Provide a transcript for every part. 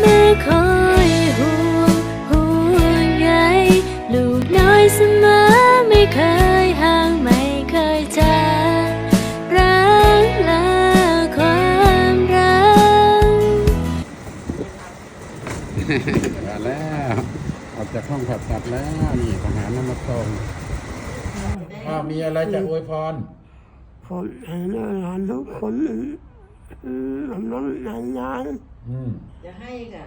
แม่คอยห่วงห่วงใยลูกน้อยเสมอไม่เคยห่างไม่เคยจากรักละความรักมาแล้วออกจากห้องผัดผัดแล้วนี่ทหารนำมาส่งพ่อมีอะไรจะอวยพรคนให้หลานทุกคนลำน้ำนานนาน อืมจะให้ค่ะ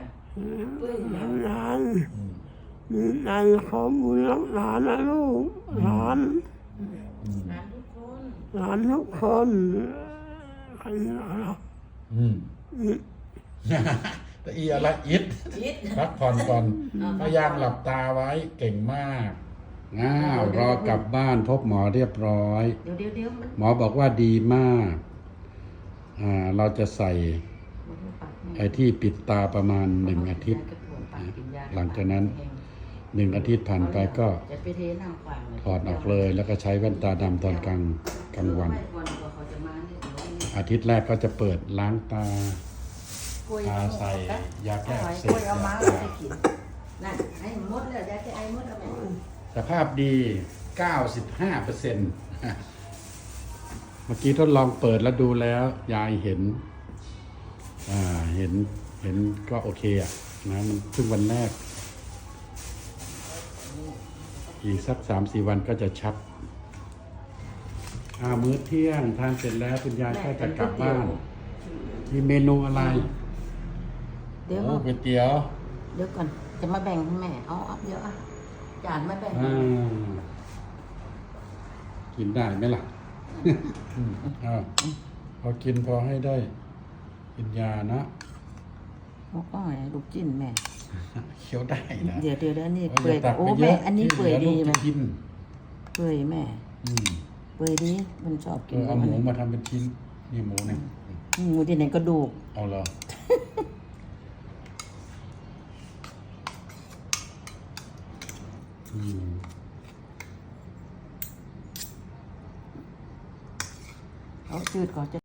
นานนานมีนานขอบุญรักหลานนะลูกหลานหลานทุกคนหลานทุกคนใครเราอืม ตะอีอะไรอิดยิด พักผ่อนก่อนพยายามหลับตาไว้เก่งมากง้าวรอกลับบ้านพบหมอเรียบร้อย เดี๋ยวเดี๋ยวเดี๋ยวมันหมอบอกว่าดีมากอ่าเราจะใส่ ไอ้ที่ปิดตาประมาณหนึ่งอาทิตย์ หลังจากนั้นหนึ่งอาทิตย์ผ่านไปก็ถอดออกเลย แล้วก็ใช้แว่นตาดำตอนกลางกลางวัน อาทิตย์แรกก็จะเปิดล้างตากล้วยทาใส่ยาแก้เสกล้วยบเอามาไม่ได้กินนั่นให้หมดเลยยาแก้ไอหมดแล้วแม่สภาพดี 95เปอร์เซ็นต์เมื่อกี้ทดลองเปิดแล้วดูแล้ว ยายเห็น เห็นเห็นก็โอเคอะนะมันเพิ่งวันแรก อีกสักสามสี่วันก็จะชัดอ่ามื้อเที่ยงทานเสร็จแล้วคุณยายก็จะกลับบ้าน มีเมนูอะไร เดี๋ยวโอ้ก๋วยเตี๋ยว เดี๋ยวก่อนจะมาแบ่งให้แม่ เอาเอาเดี๋ยวอะจานมาแบ่ง อ่า กินได้ไหมล่ะอืมอ้าวพอกินพอให้ได้ กินยานะโอ้ยลูกจิ้นแม่ เคี้ยวได้นะเดี๋ยวเดี๋ยวเดี๋ยวนี่โอ้ยเปื่อยย่าตักโอ้ไปเยแม่อะอันนี้ที่เปื่อยหลืดีลูกแม่จะกินเปื่อยแม่อืมเปื่อยดีมันชอบเอกินอเอาหมูมาทำเป็นชิ้นนี่หมูเนี่ยหมูที่ไหนกระดูกเอาเหรออืมเอาจืดก่อนจะ